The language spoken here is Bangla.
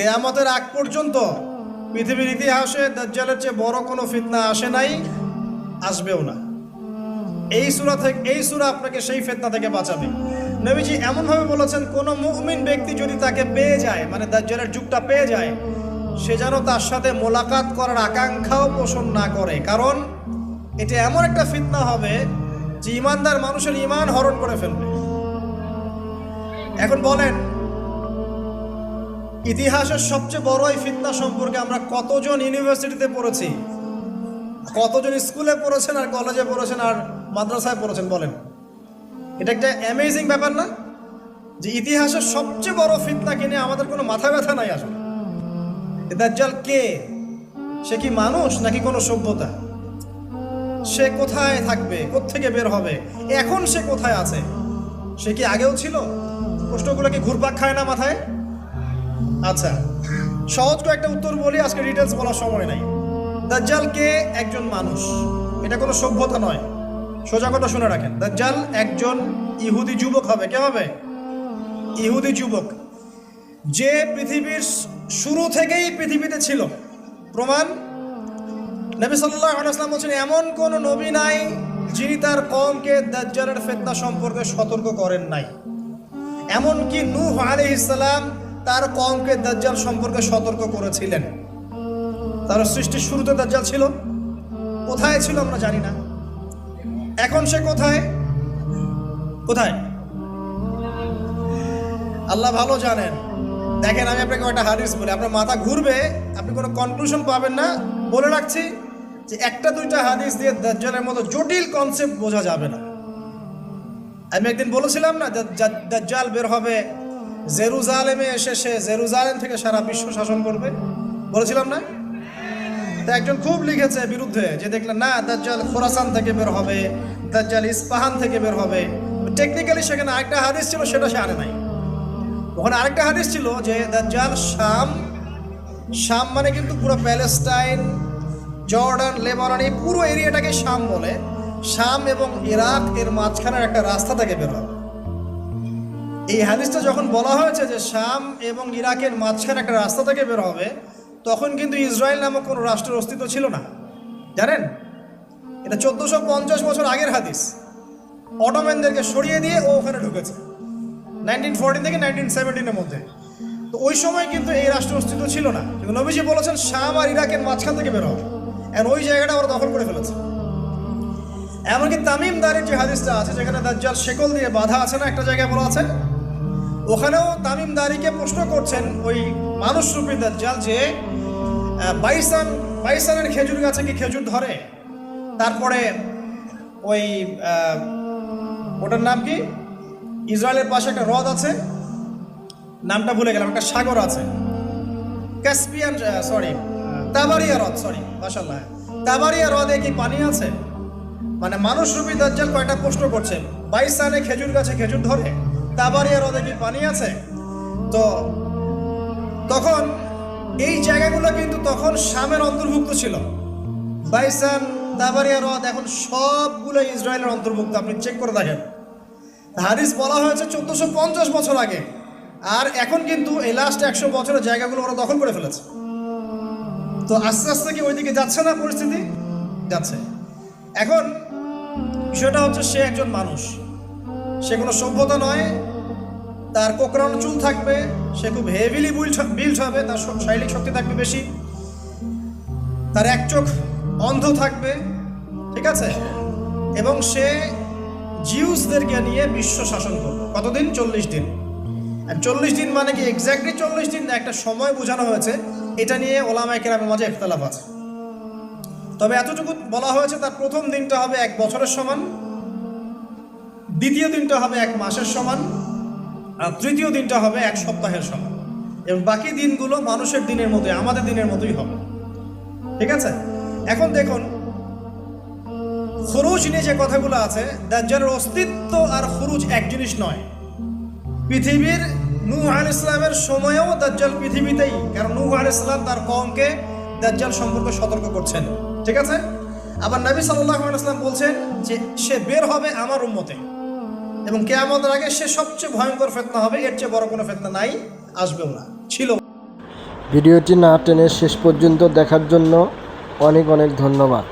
কেয়ামতের আগ পর্যন্ত পৃথিবীর ইতিহাসে দাজ্জালের চেয়ে বড় কোনো ফিতনা আসে নাই, আসবেও না। এই সুরা থেকে, এই সুরা আপনাকে সেই ফিতনা থেকে বাঁচাবে। নবীজি এমনভাবে বলেছেন, কোন মুমিন ব্যক্তি যদি তাকে পেয়ে যায় মানে দাজ্জালের যুগটা পেয়ে যায়, সে যেন তার সাথে মোলাকাত করার আকাঙ্ক্ষাও পোষণ না করে। কারণ, এটা এমন একটা ফিতনা হবে যে ইমানদার মানুষের ইমান হরণ করে ফেলবে। এখন বলেন ইতিহাসের সবচেয়ে বড় এই ফিতনা সম্পর্কে আমরা কতজন ইউনিভার্সিটিতে পড়েছি? কতজন স্কুলে পড়েছেন আর কলেজে পড়েছেন আর মাদ্রাসায় পড়েছেন বলেন? এটা একটা অ্যামেজিং ব্যাপার না? যে ইতিহাসের সবচেয়ে বড় ফিতনা কিনে আমাদের কোনো মাথা ব্যথা নাই আসলে। দাজ্জাল কে? সে কি মানুষ নাকি কোনো সভ্যতা? সে কোথায় থাকবে? কোত্থেকে বের হবে? এখন সে কোথায় আছে? সে কি আগেও ছিল? প্রশ্নগুলো কি ঘুরপাক খায় না মাথায়? আচ্ছা সহজ করে একটা উত্তর বলি, আজকে ডিটেলস বলার সময় নাই। দাজ্জাল কে? একজন মানুষ। এটা কোনো সভ্যতা নয়। সোজা কথা শুনে রাখেন। দাজ্জাল একজন ইহুদি যুবক হবে। কে হবে? ইহুদি যুবক। যে পৃথিবীর শুরু থেকেই পৃথিবীতে ছিল। প্রমাণ? নবী ওয়াসাল্লাম বলছেন, এমন কোন নবী নাই যিনি তার কওমকে দাজ্জালের ফিতনা সম্পর্কে সতর্ক করেন নাই। এমনকি নূহ আলাইহিস সালাম তার কওমকে দাজ্জাল সম্পর্কে সতর্ক করেছিলেন। তার সৃষ্টির শুরুতে দাজ্জাল ছিল। কোথায় ছিল আমরা জানি না। এখন সে কোথায়? কোথায়? আল্লাহ ভালো জানেন। দেখেন, আমি আপনাকে একটা হাদিস বলি। আপনার মাথা ঘুরবে, আপনি কোনো কনক্লুশন পাবেন না। বলে রাখছি যে একটা দুইটা হাদিস দিয়ে দাজ্জালের মতো জটিল কনসেপ্ট বোঝা যাবে না। আমি একদিন বলেছিলাম না, দাজ্জাল বের হবে জেরুজালেমে এসে সে জেরুজালেম থেকে সারা বিশ্ব শাসন করবে? বলেছিলাম না? তা একজন খুব লিখেছে বিরুদ্ধে, যে দেখলেন, না, দাজ্জাল খোরাসান থেকে বের হবে, দাজ্জাল ইস্পাহান থেকে বের হবে। টেকনিক্যালি সেখানে আরেকটা হাদিস ছিল, সেটা সে আনে নাই। ওখানে আরেকটা হাদিস ছিল যে দাজ্জাল শাম শাম মানে কিন্তু পুরো প্যালেস্টাইন, জর্ডান, লেবানন, এই পুরো এরিয়াটাকে শাম বলে। শাম এবং ইরাক এর মাঝখানের একটা রাস্তা থেকে বের হবে। এই হাদিসটা যখন বলা হয়েছে যে শাম এবং ইরাকের মাঝখানে একটা রাস্তা থেকে বের হবে, তখন কিন্তু ইসরায়েল নামক কোনো রাষ্ট্রের অস্তিত্ব ছিল না। জানেন? এটা চোদ্দোশো পঞ্চাশ বছর আগের হাদিস। অটোম্যানদেরকে সরিয়ে দিয়ে ও ওখানে ঢুকেছে। নাইনটিন ফোরটিন থেকে নাইনটিন সেভেন্টিনের মধ্যে। তো ওই সময় কিন্তু এই রাষ্ট্রের অস্তিত্ব ছিল না। কিন্তু নবীজি বলেছেন, শাম আর ইরাকের মাঝখান থেকে বের হবে ওই জায়গাটা ওরা দখল করে ফেলেছে। এমনকি তামিমদারের যে হাদিসটা আছে, যেখানে দাজ্জাল শেকল দিয়ে বাধা আছে না, একটা জায়গায় বলা আছে ওখানেও তামিমদারিকে প্রশ্ন করছেন ওই মানুষ মানুষরূপী দাজ্জাল যে বাইসান, বাইসানের খেজুর গাছে কি খেজুর ধরে? তারপরে ওই ওটার নাম কি? ইসরায়েলের পাশে একটা হ্রদ আছে, নামটা ভুলে গেলাম, একটা সাগর আছে। ক্যাসপিয়ান সরি তাবারিয়া হ্রদ সরি মাসাল্লাহ তাবারিয়া হ্রদে কি পানি আছে? মানে মানুষ রূপী দাজ্জাল কয়টা প্রশ্ন করছে বাইসানে খেজুর গাছে খেজুর ধরে? তাবারিয়া হ্রদে কি পানি আছে? তো তখন এই জায়গাগুলো কিন্তু তখন শামের অন্তর্ভুক্ত ছিল। বাইসান তাবারিয়া হ্রদ, এখন সবগুলো ইসরায়েলের অন্তর্ভুক্ত, আপনি চেক করে দেখেন। হাদিস বলা হয়েছে চোদ্দোশো পঞ্চাশ বছর আগে, আর এখন কিন্তু এই লাস্ট একশো বছরের জায়গাগুলো ওরা দখল করে ফেলেছে। তো আস্তে আস্তে কি ওইদিকে যাচ্ছে না পরিস্থিতি? যাচ্ছে। এখন বিষয়টা হচ্ছে সে একজন মানুষ। সে কোনো সভ্যতা নয় তার কোকরানো চুল থাকবে, সে খুব হেভিলি বিল্ড হবে, তার শারীরিক শক্তি থাকবে বেশি। তার এক চোখ অন্ধ থাকবে, ঠিক আছে? এবং সে জিউসদেরকে নিয়ে বিশ্ব শাসন করবে। কতদিন? চল্লিশ দিন। আর চল্লিশ দিন মানে কি? এক্স্যাক্টলি চল্লিশ দিন একটা সময় বোঝানো হয়েছে। এটা নিয়ে ওলামায় কেরামের মাঝে ইখতলাফ আছে। তবে এতটুকু বলা হয়েছে, তার প্রথম দিনটা হবে এক বছরের সমান, দ্বিতীয় দিনটা হবে এক মাসের সমান। আর তৃতীয় দিনটা হবে এক সপ্তাহের সময়। এবং বাকি দিনগুলো মানুষের দিনের মতোই, আমাদের দিনের মতোই হবে। ঠিক আছে? এখন দেখুন, খুরুজ নিয়ে যে কথাগুলো আছে, দাজ্জালের অস্তিত্ব আর খুরুজ এক জিনিস নয়। পৃথিবীর নূহ আল ইসলামের সময়েও দাজ্জাল পৃথিবীতেই, কারণ নূহ আল ইসলাম তার কমকে দাজ্জাল সম্পর্কে সতর্ক করছেন। ঠিক আছে? আবার নবী সাল্লাহ ইসলাম বলছেন যে, সে বের হবে আমার উম্মতে। এবং কেয়ামতের আগে সে সবচেয়ে ভয়ঙ্কর ফেতনা হবে, এর চেয়ে বড় কোনো ফেতনা নাই, আসবেও না, ছিল। ভিডিওটি না টেনে শেষ পর্যন্ত দেখার জন্য অনেক অনেক ধন্যবাদ।